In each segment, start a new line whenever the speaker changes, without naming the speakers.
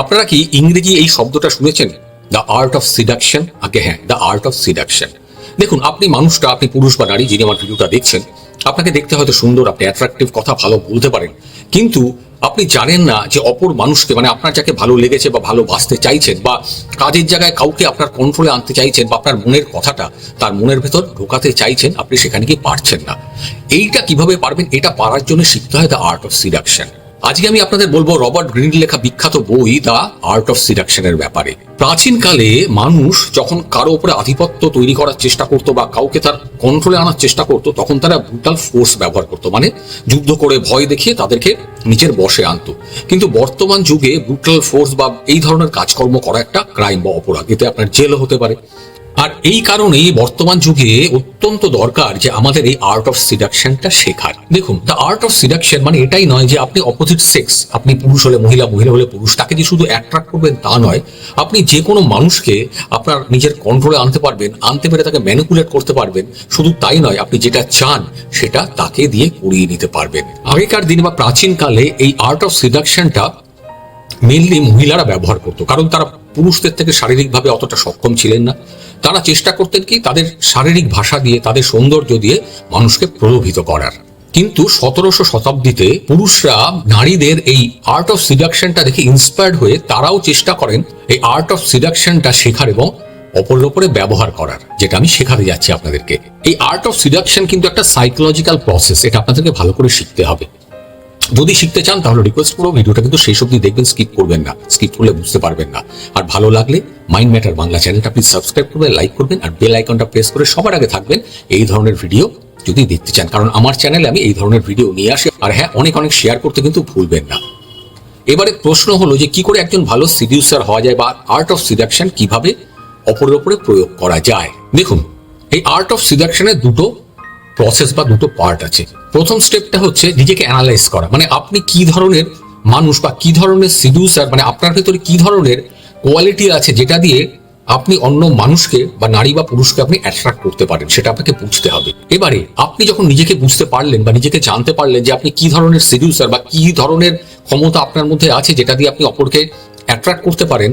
আপনারা কি ইংরেজি এই শব্দটা শুনেছেন? দ্য আর্ট অফ সিডাকশন আগে হ্যাঁ দ্য আর্ট অফ সিডাকশন দেখুন, আপনি মানুষটা, আপনি পুরুষ বা নারী, যিনি আমার ভিডিওটা দেখছেন, আপনাকে দেখতে হয়তো সুন্দর, আপনি অ্যাট্রাকটিভ কথা ভালো বলতে পারেন। কিন্তু আপনি জানেন না যে অপর মানুষকে মানে আপনার যাকে ভালো লেগেছে বা ভালোবাসতে চাইছেন, বা কাজের জায়গায় কাউকে আপনার কন্ট্রোলে আনতে চাইছেন, বা আপনার মনের কথাটা তার মনের ভেতর ঢোকাতে চাইছেন, আপনি সেখানে গিয়ে পারছেন না। এইটা কীভাবে পারবেন, এটা পারার জন্য শিখতে হয় দ্য আর্ট অফ সিডাকশন আজকে আমি আপনাদের বলব রবার্ট গ্রিন লেখা বিখ্যাত বই দ্য আর্ট অফ সিডাকশনের ব্যাপারে। প্রাচীনকালে মানুষ যখন কারও উপরে আধিপত্য তৈরি করার চেষ্টা করতো বা কাউকে তার কন্ট্রোলে আনার চেষ্টা করতো, তখন তারা ব্রুটাল ফোর্স ব্যবহার করতো। মানে যুদ্ধ করে ভয় দেখিয়ে তাদেরকে নিজের বশে আনতো। কিন্তু বর্তমান যুগে ব্রুটাল ফোর্স বা এই ধরনের কাজকর্ম করা একটা ক্রাইম বা অপরাধ। এতে আপনার জেলও হতে পারে। আর এই কারণেই বর্তমান যুগে অত্যন্ত দরকার যে আমাদের এই আর্ট অফ সিডাকশনটা শেখার। দেখুন দ্য আর্ট অফ সিডাকশন মানে এটাই নয় যে আপনি অপোজিট সেক্স আপনি পুরুষ হলে মহিলা মহিলা হলে পুরুষ, তাকে যে শুধু অ্যাট্রাক্ট করবেন তা নয়, আপনি যে কোনো মানুষকে আপনার নিজের কন্ট্রোলে আনতে পারবেন, আনতে পেরে তাকে ম্যানিপুলেট করতে পারবেন, শুধু তাই নয়, আপনি যেটা চান সেটা তাকে দিয়ে করিয়ে নিতে পারবেন। আগেকার দিন বা প্রাচীনকালে এই আর্ট অফ সিডাকশনটা মেনলি মহিলারা ব্যবহার করতো, কারণ তারা পুরুষদের থেকে শারীরিকভাবে অতটা সক্ষম ছিলেন না। তারা চেষ্টা করতেন কি তাদের শারীরিক ভাষা দিয়ে, তাদের সৌন্দর্য দিয়ে মানুষকে প্রলোভিত করার। কিন্তু সতেরোশো শতাব্দীতে পুরুষরা নারীদের এই আর্ট অফ সিডাকশনটা দেখে ইন্সপায়ার্ড হয়ে তারাও চেষ্টা করেন এই আর্ট অফ সিডাকশনটা শেখার এবং অপরের ওপরে ব্যবহার করার, যেটা আমি শেখাতে যাচ্ছি আপনাদেরকে। এই আর্ট অফ সিডাকশন কিন্তু একটা সাইকোলজিক্যাল প্রসেস এটা আপনাদেরকে ভালো করে শিখতে হবে। যদি শিখতে চান, তাহলে রিকোয়েস্ট করো। ভিডিওটা কিন্তু শেষ অব্দি দেখবেন স্কিপ করবেন না। স্কিপ করলে বুঝতে পারবেন না। আর ভালো লাগলে মাইন্ড ম্যাটার বাংলা চ্যানেলটা প্লিজ সাবস্ক্রাইব করবেন লাইক করবেন, আর বেল আইকনটা প্রেস করে সবার আগে থাকবেন এই ধরনের ভিডিও যদি দেখতে চান। কারণ আমার চ্যানেলে আমি এই ধরনের ভিডিও নিয়ে আসি, আর হ্যাঁ অনেক অনেক শেয়ার করতে কিন্তু ভুলবেন না। এবারে প্রশ্ন হলো যে, কি করে একজন ভালো সিডিউসার হওয়া যায় বা আর্ট অফ সিডাকশন কীভাবে অপরের ওপরে প্রয়োগ করা যায়? দেখুন, এই আর্ট অফ সিডাকশনের দুটো প্রসেস বা দুটো পার্ট আছে। প্রথম স্টেপটা হচ্ছে নিজেকে অ্যানালাইজ করা। মানে আপনি কি ধরনের মানুষ বা কি ধরনের সিডিউসার মানে আপনার ভেতরে কি ধরনের কোয়ালিটি আছে যেটা দিয়ে আপনি অন্য মানুষকে বা নারী বা পুরুষকে আপনি অ্যাট্রাক্ট করতে পারেন, সেটা আপনাকে বুঝতে হবে। এবারে আপনি যখন নিজেকে বুঝতে পারলেন বা নিজেকে জানতে পারলেন যে আপনি কি ধরনের সিডিউসার বা কি ধরনের ক্ষমতা আপনার মধ্যে আছে যেটা দিয়ে আপনি অপরকে অ্যাট্রাক্ট করতে পারেন,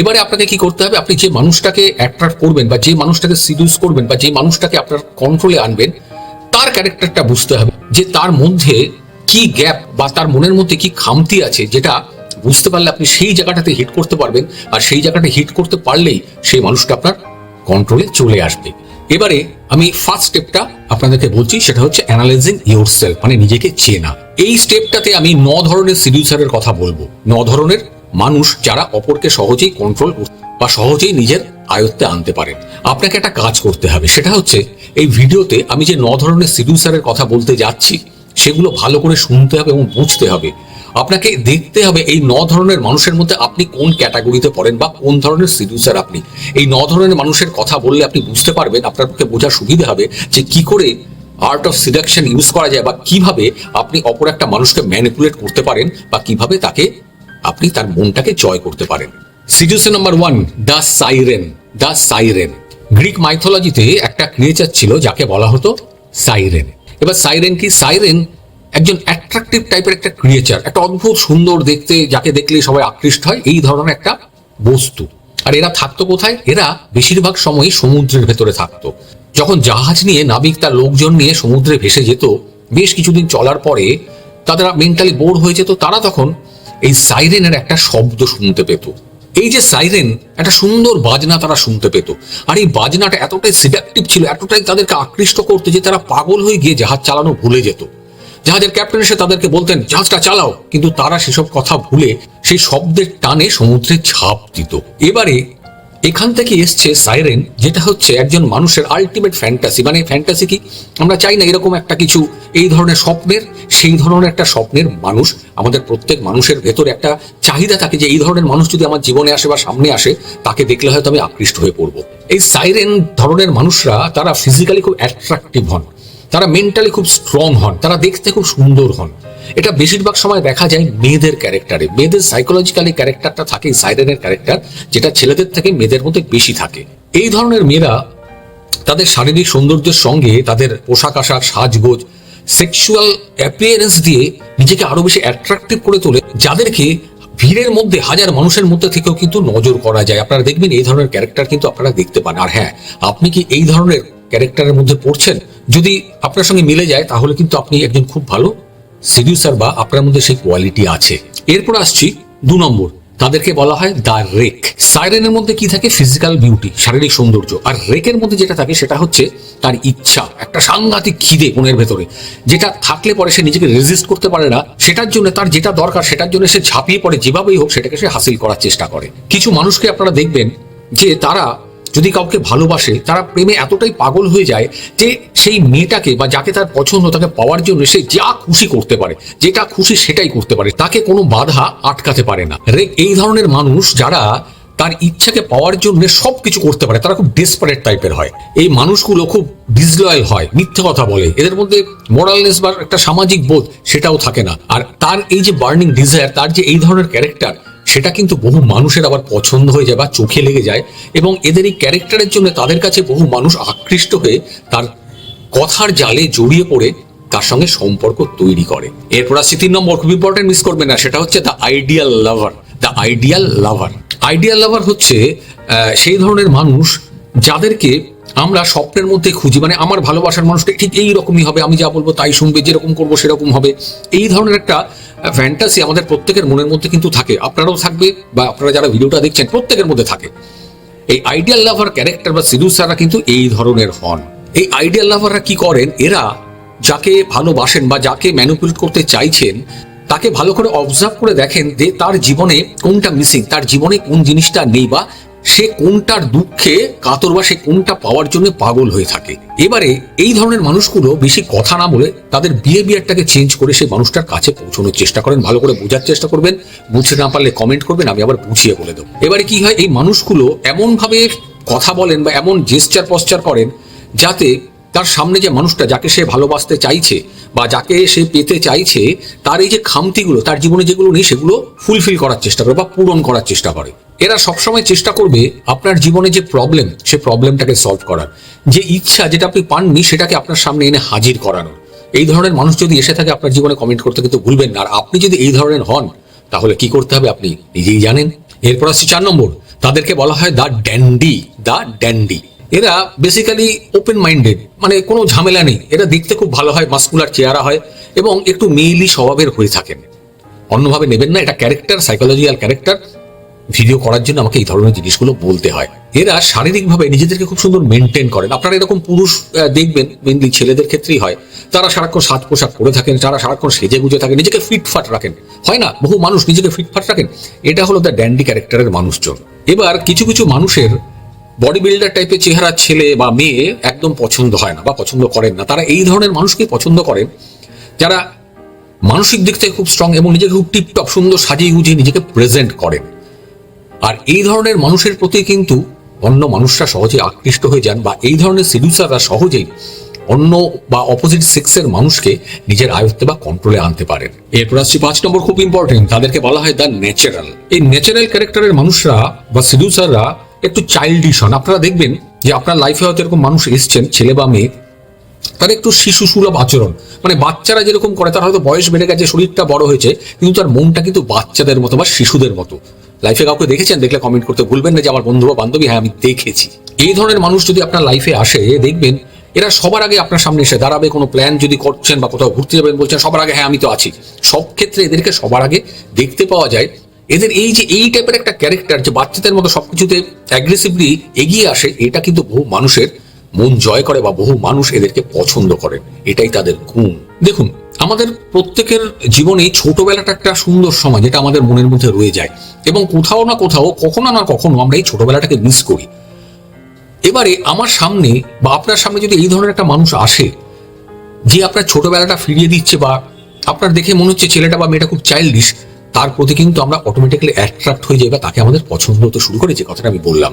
এবারে আপনাকে কি করতে হবে? আপনি যে মানুষটাকে অ্যাট্রাক্ট করবেন বা যে মানুষটাকে সিডিউস করবেন বা যে মানুষটাকে আপনার কন্ট্রোলে আনবেন তার ক্যারেক্টারটা বুঝতে হবে যে তার মধ্যে কি গ্যাপ বা তার মনের মধ্যে কি খামতি আছে যেটা বুঝতে পারলে আপনি সেই জায়গাটাতে হিট করতে পারবেন আর সেই জায়গাটা হিট করতে পারলেই সেই মানুষটা আপনার কন্ট্রোলে চলে আসবে। এবারে আমি ফার্স্ট স্টেপটা আপনাদেরকে বলছি, সেটা হচ্ছে অ্যানালাইজিং ইউর সেলফ মানে নিজেকে চেনা। এই স্টেপটাতে আমি ন ধরনের সিডিউসারের কথা বলব। ন ধরনের মানুষ যারা অপরকে সহজেই কন্ট্রোল বা সহজেই নিজের আয়ত্তে আনতে পারেন। আপনাকে একটা কাজ করতে হবে। সেটা হচ্ছে, এই ভিডিওতে আমি যে ন ধরনের সিডিউসারের কথা বলতে যাচ্ছি, সেগুলো ভালো করে শুনতে হবে এবং বুঝতে হবে। আপনাকে দেখতে হবে এই ন ধরনের মানুষের মধ্যে আপনি কোন ক্যাটাগরিতে পড়েন বা কোন ধরনের সিডিউসার আপনি। এই ন ধরনের মানুষের কথা বললে আপনি বুঝতে পারবেন, আপনার পক্ষে বোঝার সুবিধা হবে যে কি করে আর্ট অফ সিডাকশন ইউজ করা যায় বা কীভাবে আপনি অপর একটা মানুষকে ম্যানিপুলেট করতে পারেন বা কীভাবে তাকে আপনি তার মনটাকে জয় করতে পারেন। Seduction number one the siren the siren Greek মাইথোলজিতে একটা ক্রিয়েচার ছিল যাকে বলা হতো সাইরেন এবার সাইরেন কি? সাইরেন একজন অ্যাট্রাকটিভ টাইপের একটা ক্রিয়েচার একটা অদ্ভুত সুন্দর দেখতে, যাকে দেখলে সবাই আকৃষ্ট হয়, এই ধরনের একটা বস্তু। আর এরা থাকতো কোথায়? এরা বেশিরভাগ সময়ই সমুদ্রের ভেতরে থাকতো। যখন জাহাজ নিয়ে নাবিক তার লোকজন নিয়ে সমুদ্রে ভেসে যেত, বেশ কিছুদিন চলার পরে তাদের মেন্টালি বোর হয়ে যেত, তারা তখন এই সাইরেনের একটা শব্দ শুনতে পেত। এই যে সাইরেন একটা সুন্দর বাজনা তারা শুনতে পেত। আর এই বাজনাটা এতটাই সিডাকটিভ ছিল, এতটাই তাদেরকে আকৃষ্ট করতে যে তারা পাগল হয়ে গিয়ে জাহাজ চালানো ভুলে যেত। জাহাজের ক্যাপ্টেন এসে তাদেরকে বলতেন, জাহাজটা চালাও। কিন্তু তারা সেসব কথা ভুলে সেই শব্দের টানে সমুদ্রে ঝাঁপ দিত। এবারে এখান থেকে এসছে সাইরেন, যেটা হচ্ছে একজন মানুষের আলটিমেট ফ্যান্টাসি মানে ফ্যান্টাসি কি? আমরা চাই না এরকম একটা কিছু, এই ধরনের স্বপ্নের, সেই ধরনের একটা স্বপ্নের মানুষ, আমাদের প্রত্যেক মানুষের ভেতরে একটা চাহিদা থাকে যে এই ধরনের মানুষ যদি আমার জীবনে আসে বা সামনে আসে, তাকে দেখলে হয়তো আমি আকৃষ্ট হয়ে পড়ব। এই সাইরেন ধরনের মানুষরা, তারা ফিজিক্যালি খুব অ্যাট্রাকটিভ হন। তারা মেন্টালি খুব স্ট্রং হন। তারা দেখতে খুব সুন্দর হন। এটা বেশিরভাগ সময় দেখা যায় মেয়েদের ক্যারেক্টারে। মেয়েদের সাইকোলজিক্যালি ক্যারেক্টারটা থাকে সাইরেনের ক্যারেক্টার, যেটা ছেলেদের থেকে মেয়েদের মধ্যে বেশি থাকে। এই ধরনের মেয়েরা তাদের শারীরিক সৌন্দর্যের সঙ্গে তাদের পোশাক আশাক, সাজগোজ সেক্সুয়াল অ্যাপিয়ারেন্স দিয়ে নিজেকে আরও বেশি অ্যাট্রাকটিভ করে তোলে, যাদেরকে ভিড়ের মধ্যে, হাজার মানুষের মধ্যে থেকেও কিন্তু নজর করা যায়। আপনারা দেখবেন এই ধরনের ক্যারেক্টার কিন্তু আপনারা দেখতে পান। আর হ্যাঁ আপনি কি এই ধরনের ক্যারেক্টারের মধ্যে পড়ছেন? যদি আপনার সঙ্গে মিলে যায়, তাহলে কিন্তু আপনি একজন খুব ভালো সিডিউসার বা আপনার মধ্যে সেই কোয়ালিটি আছে। এরপর আসছি দু নম্বর, তাদেরকে বলা হয় দা রেক সাইরেনের মধ্যে কি থাকে? ফিজিক্যাল বিউটি শারীরিক সৌন্দর্য। আর রেকের মধ্যে যেটা থাকে, সেটা হচ্ছে তার ইচ্ছা, একটা সাংঘাতিক খিদে মনের ভেতরে। যেটা থাকলে পরে সে নিজেকে রেজিস্ট করতে পারে না, সেটার জন্য তার যেটা দরকার, সেটার জন্য সে ঝাঁপিয়ে পড়ে, যেভাবেই হোক সেটাকে সে হাসিল করার চেষ্টা করে। কিছু মানুষকে আপনারা দেখবেন যে তারা যদি কাউকে ভালোবাসে, তারা প্রেমে এতটাই পাগল হয়ে যায় যে সেই মেয়েটাকে বা যাকে তার পছন্দ, তাকে পাওয়ার জন্য সে যা খুশি করতে পারে, যেটা খুশি সেটাই করতে পারে, তাকে কোনো বাধা আটকাতে পারে না। এই ধরনের মানুষ যারা তার ইচ্ছাকে পাওয়ার জন্য সবকিছু করতে পারে, তারা খুব ডেসপারেট টাইপের হয়। এই মানুষগুলো খুব ডিসলয়াল হয়, মিথ্যে কথা বলে। এদের মধ্যে মোরালনেস বা একটা সামাজিক বোধ সেটাও থাকে না। আর তার এই যে বার্নিং ডিজায়ার তার যে এই ধরনের ক্যারেক্টার সেটা কিন্তু বহু মানুষের আবার পছন্দ হয়ে যায় বা চোখে লেগে যায় এবং এদের এই ক্যারেক্টারের জন্য তাদের কাছে বহু মানুষ আকৃষ্ট হয়ে তার কথার জালে জড়িয়ে পড়ে, তার সঙ্গে সম্পর্ক তৈরি করে। এরপর আসছে তিন নম্বর, খুব ইম্পর্টেন্ট মিস করবে না, সেটা হচ্ছে the ideal lover the ideal lover ideal lover হচ্ছে সেই ধরনের মানুষ যাদেরকে আমরা স্বপ্নের মধ্যে খুঁজি মানে আমার ভালোবাসার মানুষটা ঠিক এই রকমই হবে, আমি যা বলব তাই শুনবে, যেরকম করব সেরকম হবে। এই ধরনের একটা ফ্যান্টাসি আমাদের প্রত্যেকের মনের মধ্যে কিন্তু থাকে। আপনারাও থাকবে বা আপনারা যারা ভিডিওটা দেখছেন, প্রত্যেকের মধ্যে থাকে। এই আইডিয়াল লাভার ক্যারেক্টার বা সিডিউসাররা কিন্তু এই ধরনের হন। এই আইডিয়াল লাভাররা কি করেন? এরা যাকে ভালোবাসেন বা যাকে ম্যানিপুলেট করতে চাইছেন, তাকে ভালো করে অবজার্ভ করে দেখেন যে তার জীবনে কোনটা মিসিং তার জীবনে কোন জিনিসটা নেই বা সে কোনটার দুঃখে, কাতর বা সে কোনটা পাওয়ার জন্য পাগল হয়ে থাকে। এবারে এই ধরনের মানুষগুলো বেশি কথা না বলে তাদের বিহেভিয়ারটাকে চেঞ্জ করে সেই মানুষটার কাছে পৌঁছানোর চেষ্টা করেন। ভালো করে বোঝার চেষ্টা করবেন। বুঝে না পারলে কমেন্ট করবেন, আমি আবার বুঝিয়ে বলে দেবো। এবারে কি হয়, এই মানুষগুলো এমনভাবে কথা বলেন বা এমন জেস্টার পশ্চার করেন যাতে তার সামনে যে মানুষটা যাকে সে ভালোবাসতে চাইছে বা যাকে সে পেতে চাইছে, তার এই যে খামতিগুলো, তার জীবনে যেগুলো নেই, সেগুলো ফুলফিল করার চেষ্টা করে বা পূরণ করার চেষ্টা করে। এরা সবসময় চেষ্টা করবে আপনার জীবনে যে প্রবলেম সে প্রবলেমটাকে সলভ করার। যে ইচ্ছা যেটা আপনি পাননি, সেটাকে আপনার সামনে এনে হাজির করানোর। এই ধরনের মানুষ যদি এসে থাকে আপনার জীবনে কমেন্ট করতে, কিন্তু ভুলবেন না। আর আপনি যদি এই ধরনের হন, তাহলে কি করতে হবে আপনি নিজেই জানেন। এরপর আসছে চার নম্বর, তাদেরকে বলা হয় দ্য ড্যান্ডি দ্য ড্যান্ডি। এরা বেসিক্যালি ওপেন মাইন্ডেড মানে কোনো ঝামেলা নেই। এরা দেখতে খুব ভালো হয় মাস্কুলার চেহারা হয় এবং একটু মেইলি স্বভাবের হয়ে থাকেন। অন্যভাবে নেবেন না, এটা ক্যারেক্টার সাইকোলজিক্যাল ক্যারেক্টার ভিডিও করার জন্য আমাকে এই ধরনের জিনিসগুলো বলতে হয়। এরা শারীরিকভাবে নিজেদেরকে খুব সুন্দর মেনটেন করেন। আপনারা এরকম পুরুষ দেখবেন মেনলি ছেলেদের ক্ষেত্রেই হয়। তারা সারাক্ষণ সাজ পোশাক পরে থাকেন, তারা সারাক্ষণ সেজে গুজে থাকেন, নিজেকে ফিটফাট রাখেন। হয় না? বহু মানুষ নিজেকে ফিটফাট রাখেন। এটা হলো দ্য ড্যান্ডি ক্যারেক্টারের মানুষজন। এবার কিছু কিছু মানুষের বডি বিল্ডার টাইপের চেহারা ছেলে বা মেয়ে একদম পছন্দ হয় না বা পছন্দ করেন না। তারা এই ধরনের মানুষকেই পছন্দ করেন, যারা মানসিক দিক থেকে খুব স্ট্রং এবং নিজেকে খুব টিপটপ সুন্দর সাজিয়ে গুজিয়ে নিজেকে প্রেজেন্ট করেন। আর এই ধরনের মানুষের প্রতি কিন্তু অন্য মানুষরা সহজে আকৃষ্ট হয়ে যান বা এই ধরনের সিডিউসাররা সহজেই অন্য বা অপোজিট সেক্সের মানুষকে নিজের আয়ত্তে বা কন্ট্রোলে আনতে পারেন। এরপর আসছি পাঁচ নম্বর খুব ইম্পর্টেন্ট তাদেরকে বলা হয় দ্য ন্যাচারাল এই ন্যাচারাল ক্যারেক্টারের মানুষরা বা সিডিউসাররা একটু চাইল্ডিশ হন। আপনারা দেখবেন যে আপনার লাইফে হয়তো এরকম মানুষ এসছেন, ছেলে বা মেয়ে, তার একটু শিশু সুলভ আচরণ। মানে বাচ্চারা যেরকম করে, তার হয়তো বয়স বেড়ে গেছে, শরীরটা বড় হয়েছে, কিন্তু তার মনটা কিন্তু বাচ্চাদের মতো বা শিশুদের মতো। লাইফে কাউকে দেখেছেন? দেখলে কমেন্ট করতে ভুলবেন না যে আমার বন্ধু বা বান্ধবী হ্যাঁ আমি দেখেছি। এই ধরনের মানুষ যদি আপনার লাইফে আসে, দেখবেন এরা সবার আগে আপনার সামনে এসে দাঁড়াবে। কোনো প্ল্যান যদি করছেন বা কোথাও ঘুরতে যাবেন, বলছেন, সবার আগে হ্যাঁ আমি তো আছি। সব ক্ষেত্রে এদেরকে সবার আগে দেখতে পাওয়া যায়। এদের এই যে, এই টাইপের একটা ক্যারেক্টার যে বাচ্চাদের মতো সবকিছুতে অ্যাগ্রেসিভলি এগিয়ে আসে, এটা কিন্তু বহু মানুষের মন জয় করে বা বহু মানুষ এদেরকে পছন্দ করে। এটাই তাদের গুণ। দেখুন, আমাদের প্রত্যেকের জীবনে ছোটবেলাটা একটা সুন্দর সময় যেটা আমাদের মনের মধ্যে রয়ে যায়। এবং কোথাও না কোথাও, কখনো না কখনো আমরা এই ছোটবেলাটাকে মিস করি। এবারে আমার সামনে বা আপনার সামনে যদি এই ধরনের একটা মানুষ আসে, যে আপনার ছোটবেলাটা ফিরিয়ে দিচ্ছে বা আপনার দেখে মনে হচ্ছে ছেলেটা বা মেয়েটা খুব চাইল্ডিশ তার প্রতি কিন্তু আমরা অটোমেটিক্যালি অ্যাট্রাক্ট হয়ে যাই বা তাকে আমাদের পছন্দ হতে শুরু করে, যে কথাটা আমি বললাম।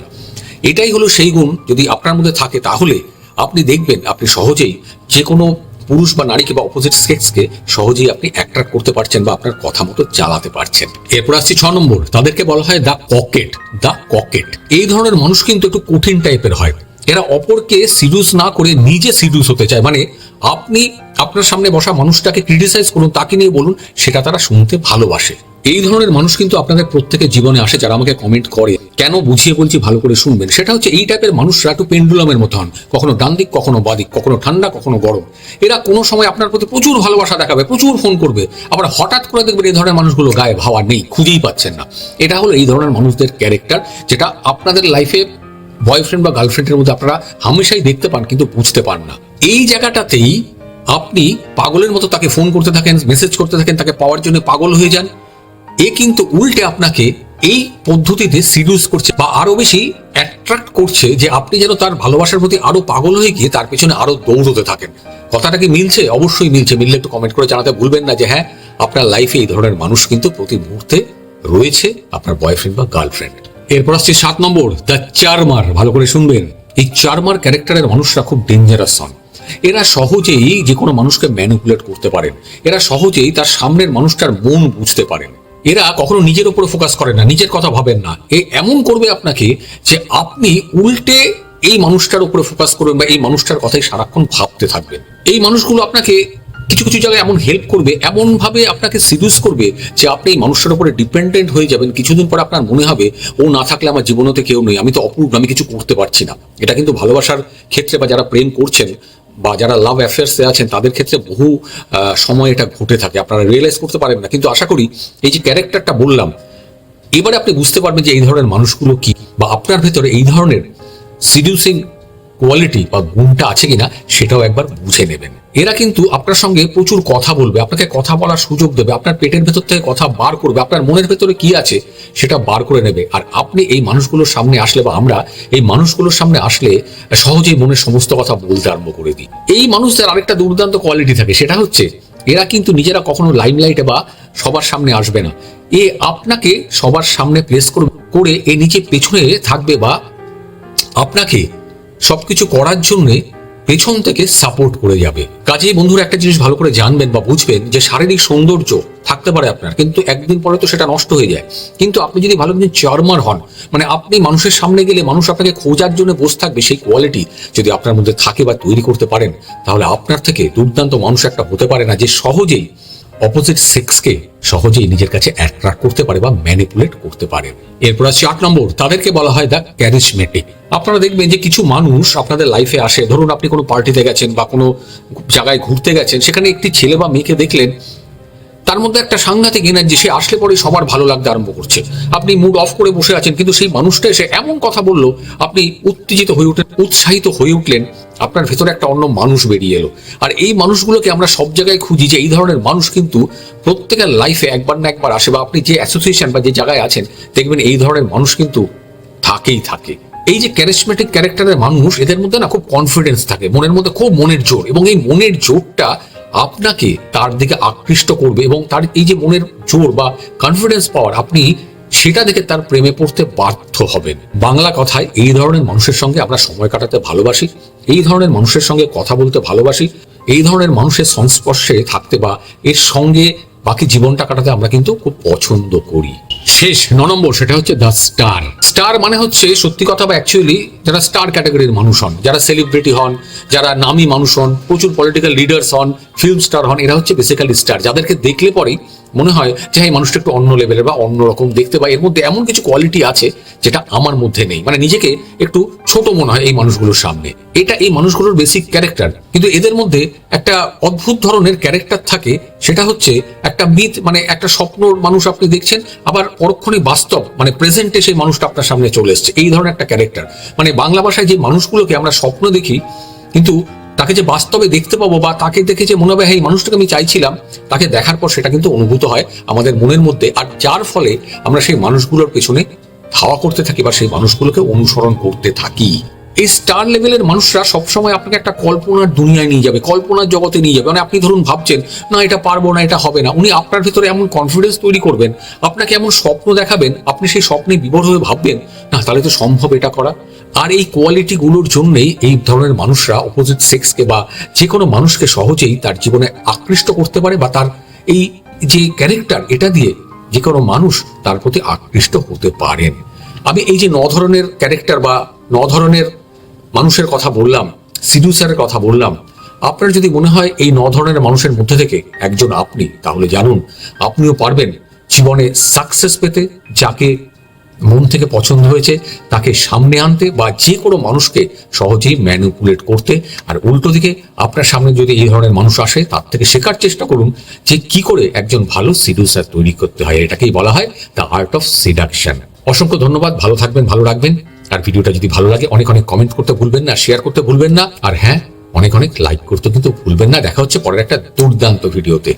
এটাই হলো সেই গুণ, যদি আপনার মধ্যে থাকে, তাহলে আপনি দেখবেন, আপনি সহজেই যে কোনো পুরুষ বা নারীকে বা অপোজিট সেক্সকে সহজেই আপনি অ্যাট্রাক্ট করতে পারছেন বা আপনার কথা মতো চালাতে পারছেন। এরপর আসছি ছ নম্বর, তাদেরকে বলা হয় দ্য ককেট দ্য ককেট এই ধরনের মানুষ কিন্তু একটু কঠিন টাইপের হয়। এরা অপরকে সিডিউস না করে নিজে সিডিউস হতে চায়। মানে আপনি আপনার সামনে বসা মানুষটাকে ক্রিটিসাইজ করুন, তাকে নিয়ে বলুন, সেটা তারা শুনতে ভালোবাসে। এই ধরনের মানুষ কিন্তু আপনাদের প্রত্যেকের জীবনে আসে যারা আমাকে কমেন্ট করে। কেন বুঝিয়ে বলছি, ভালো করে শুনবেন? সেটা হচ্ছে এই টাইপের মানুষরা একটু পেন্ডুলামের মতো হন। কখনো ডান দিক, কখনো বাদিক কখনো ঠান্ডা, কখনো গরম। এরা কোনো সময় আপনার প্রতি প্রচুর ভালোবাসা দেখাবে, প্রচুর ফোন করবে। আবার হঠাৎ করে দেখবেন এই ধরনের মানুষগুলো গায়ে ভাবা নেই, খুঁজেই পাচ্ছেন না। এটা হলো এই ধরনের মানুষদের ক্যারেক্টার যেটা আপনাদের লাইফে বয়ফ্রেন্ড বা গার্লফ্রেন্ডের মধ্যে আপনারা হামেশাই দেখতে পান কিন্তু বুঝতে পান না। এই জায়গাটাতেই আপনি পাগলের মতো তাকে ফোন করতে থাকেন মেসেজ করতে থাকেন, তাকে পাওয়ার জন্য পাগল হয়ে যান। এ কিন্তু উল্টে আপনাকে এই পদ্ধতিতে সিডিউস করছে বা আরও বেশি অ্যাট্রাক্ট করছে যে আপনি যেন তার ভালোবাসার প্রতি আরও পাগল হয়ে গিয়ে তার পেছনে আরও দৌড়তে থাকেন। কথাটা কি মিলছে? অবশ্যই মিলছে। মিললে একটু কমেন্ট করে জানাতে ভুলবেন না যে হ্যাঁ আপনার লাইফে এই ধরনের মানুষ কিন্তু প্রতি মুহূর্তে রয়েছে, আপনার বয়ফ্রেন্ড বা গার্লফ্রেন্ড এরপর আসছে সাত নম্বর, দ্য চারমার। ভালো করে শুনবেন। এই চারমার ক্যারেক্টারের মানুষরা খুব ডেঞ্জারাস হন এরা সহজেই যে কোনো মানুষকে ম্যানিপুলেট করতে পারেন। এরা সহজেই তার সামনের মানুষটার মন বুঝতে পারেন। এরা কখনো নিজের উপরে ফোকাস করেন না, নিজের কথা ভাবেন না। এ এমন করবে আপনাকে যে আপনি উল্টে এই মানুষটার উপরে ফোকাস করবেন বা এই মানুষটার কথাই সারাক্ষণ ভাবতে থাকবেন। এই মানুষগুলো আপনাকে কিছু কিছু জায়গায় এমন হেল্প করবে এমন ভাবে আপনাকে সিডিউস করবে যে আপনি এই মানুষটার উপরে ডিপেন্ডেন্ট হয়ে যাবেন। কিছুদিন পর আপনার মনে হবে, ও না থাকলে আমার জীবনতে কেউ নেই, আমি তো অপূর্ব, আমি কিছু করতে পারছি না। এটা কিন্তু ভালোবাসার ক্ষেত্রে বা যারা প্রেম করছেন বা যারা লাভ অ্যাফেয়ার্সে আছেন, তাদের ক্ষেত্রে বহু সময় এটা ঘটে থাকে। আপনারা রিয়েলাইজ করতে পারেন না। কিন্তু আশা করি এই যে ক্যারেক্টারটা বললাম, এবারে আপনি বুঝতে পারবেন যে এই ধরনের মানুষগুলো কি বা আপনার ভেতরে এই ধরনের সিডিউসিং কোয়ালিটি বা গুণটা আছে কিনা, সেটাও একবার বুঝে নেবেন। এরা কিন্তু আপনার সঙ্গে প্রচুর কথা বলবে, আপনাকে কথা বলার সুযোগ দেবে, আপনার পেটের ভেতর থেকে কথা বার করবে, আপনার মনের ভেতরে কি আছে সেটা বার করে নেবে। আর আপনি এই মানুষগুলোর সামনে আসলে বা আমরা এই মানুষগুলোর সামনে আসলে সহজেই মনের সমস্ত কথা বলতে আরম্ভ করে দিই। এই মানুষদের আরেকটা দুর্দান্ত কোয়ালিটি থাকে, সেটা হচ্ছে এরা কিন্তু নিজেরা কখনো লাইমলাইটে বা সবার সামনে আসবে না। এ আপনাকে সবার সামনে প্লেস করে এ নিচে পেছনে থাকবে বা আপনাকে সবকিছু করার জন্য পেছন থেকে সাপোর্ট করে যাবে। কাজেই বন্ধুরা একটা জিনিস ভালো করে জানবেন বা বুঝবেন যে শারীরিক সৌন্দর্য থাকতে পারে আপনার, কিন্তু একদিন পরে তো সেটা নষ্ট হয়ে যায়। কিন্তু আপনি যদি ভালো একজন চার্মার হন মানে আপনি মানুষের সামনে গেলে মানুষ আপনাকে খোঁজার জন্য বসে থাকবে সেই কোয়ালিটি যদি আপনার মধ্যে থাকে বা তৈরি করতে পারেন, তাহলে আপনার থেকে দুর্দান্ত মানুষ একটা হতে পারে না, যে সহজেই অপোজিট সেক্সকে সহজেই নিজের কাছে অ্যাট্রাক্ট করতে পারে বা ম্যানিপুলেট করতে পারে। এরপর আছে আট নম্বর, তাদেরকে বলা হয় দ্য ক্যারিসমেটিক আপনারা দেখবেন যে কিছু মানুষ আপনাদের লাইফে আসে, ধরুন আপনি কোনো পার্টিতে গেছেন বা কোনো জায়গায় ঘুরতে গেছেন, সেখানে একটি ছেলে বা মেয়েকে দেখলেন, তার মধ্যে একটা সাংঘাতিক এনার্জি সে আসলে পরে সবার ভালো লাগতে আরম্ভ করছে। আপনি মুড অফ করে বসে আছেন, কিন্তু সেই মানুষটা এসে এমন কথা বলল, আপনি উত্তেজিত হয়ে উঠলেন উৎসাহিত হয়ে উঠলেন আপনার ভেতরে একটা অন্য মানুষ বেরিয়ে এলো। আর এই মানুষগুলোকে আমরা সব জায়গায় খুঁজি যে এই ধরনের মানুষ কিন্তু প্রত্যেকের লাইফে একবার না একবার আসে বা আপনি যে অ্যাসোসিয়েশন বা যে জায়গায় আছেন, দেখবেন এই ধরনের মানুষ কিন্তু থাকেই থাকে। এই যে ক্যারিসমেটিক ক্যারেক্টারের মানুষ, এদের মধ্যে না খুব কনফিডেন্স থাকে, মনের মধ্যে খুব মনের জোর এবং এই মনের জোরটা আপনাকে তার দিকে আকৃষ্ট করবে এবং তার এই যে মনের জোর বা কনফিডেন্স পাওয়ার আপনি সেটা দেখে তার প্রেমে পড়তে বাধ্য হবেন। বাংলা কথায় এই ধরনের মানুষের সঙ্গে আমরা সময় কাটাতে ভালোবাসি, এই ধরনের মানুষের সঙ্গে কথা বলতে ভালোবাসি, এই ধরনের মানুষের সংস্পর্শে থাকতে বা এর সঙ্গে বাকি জীবনটা কাটাতে আমরা কিন্তু খুব পছন্দ করি। শেষ ন নম্বর, সেটা হচ্ছে দ্য স্টার। স্টার মানে হচ্ছে, সত্যি কথা বা অ্যাকচুয়ালি যারা স্টার ক্যাটাগরির মানুষ হন, যারা সেলিব্রিটি হন, যারা নামী মানুষ হন, প্রচুর পলিটিক্যাল লিডার্স হন ফিল্ম স্টার হন, এরা হচ্ছে বেসিক্যালি স্টার যাদেরকে দেখলে পরেই মনে হয় যে হ্যাঁ এই মানুষটা একটু অন্য লেভেলের বা অন্যরকম দেখতে পাই এর মধ্যে এমন কিছু কোয়ালিটি আছে যেটা আমার মধ্যে নেই। মানে নিজেকে একটু ছোট মনে হয় এই মানুষগুলোর সামনে। এটা এই মানুষগুলোর বেসিক ক্যারেক্টার কিন্তু এদের মধ্যে একটা অদ্ভুত ধরনের ক্যারেক্টার থাকে, সেটা হচ্ছে একটা মিথ মানে একটা স্বপ্নর মানুষ আপনি দেখছেন, আবার পরক্ষণে বাস্তব মানে প্রেজেন্টে সেই মানুষটা আপনার সামনে চলে এসছে। এই ধরনের একটা ক্যারেক্টার মানে বাংলা ভাষায় যে মানুষগুলোকে আমরা স্বপ্ন দেখি, কিন্তু তাকে যে বাস্তবে দেখতে পাবো বা তাকে দেখে যে মনে হবে হ্যাঁ এই মানুষটাকে আমি চাইছিলাম, তাকে দেখার পর সেটা কিন্তু অনুভূত হয় আমাদের মনের মধ্যে। আর যার ফলে আমরা সেই মানুষগুলোর পেছনে ধাওয়া করতে থাকি বা সেই মানুষগুলোকে অনুসরণ করতে থাকি। এই স্টার লেভেলের মানুষরা সবসময় আপনাকে একটা কল্পনার দুনিয়ায় নিয়ে যাবে, কল্পনার জগতে নিয়ে যাবে। মানে আপনি ধরুন ভাবছেন, না, এটা পারব না, এটা হবে না। উনি আপনার ভিতরে এমন কনফিডেন্স তৈরি করবেন, আপনাকে এমন স্বপ্ন দেখাবেন, আপনি সেই স্বপ্নে বিভোর হয়ে ভাববেন, না, তাহলে তো সম্ভব এটা করা। আর এই কোয়ালিটি গুলোর জন্যই এই ধরনের মানুষরা অপোজিট সেক্সকে বা যে কোনো মানুষকে সহজেই তার জীবনে আকৃষ্ট করতে পারে বা তার এই যে ক্যারেক্টার এটা দিয়ে যে কোনো মানুষ তার প্রতি আকৃষ্ট হতে পারেন। আমি এই যে ন ধরনের ক্যারেক্টার বা ন ধরনের মানুষের কথা বললাম সিডুসারের কথা বললাম। আপনার যদি মনে হয় এই ন ধরনের মানুষের মধ্যে থেকে একজন আপনি, তাহলে জানুন, আপনিও পারবেন জীবনে সাকসেস পেতে, যাকে মন থেকে পছন্দ হয়েছে, তাকে সামনে আনতে বা যে কোনো মানুষকে সহজেই ম্যানিপুলেট করতে। আর উল্টো দিকে, আপনার সামনে যদি এই ধরনের মানুষ আসে, তার থেকে শেখার চেষ্টা করুন যে কি করে একজন ভালো সিডুসার তৈরি করতে হয়। এটাকেই বলা হয় দ্য আর্ট অফ সিডাকশন অসংখ্য ধন্যবাদ, ভালো থাকবেন, ভালো রাখবেন। আর ভিডিওটা যদি ভালো লাগে, অনেক অনেক কমেন্ট করতে ভুলবেন না শেয়ার করতে ভুলবেন না, আর হ্যাঁ অনেক অনেক লাইক করতে কিন্তু ভুলবেন না। দেখা হচ্ছে পরের একটা দুর্দান্ত ভিডিওতে।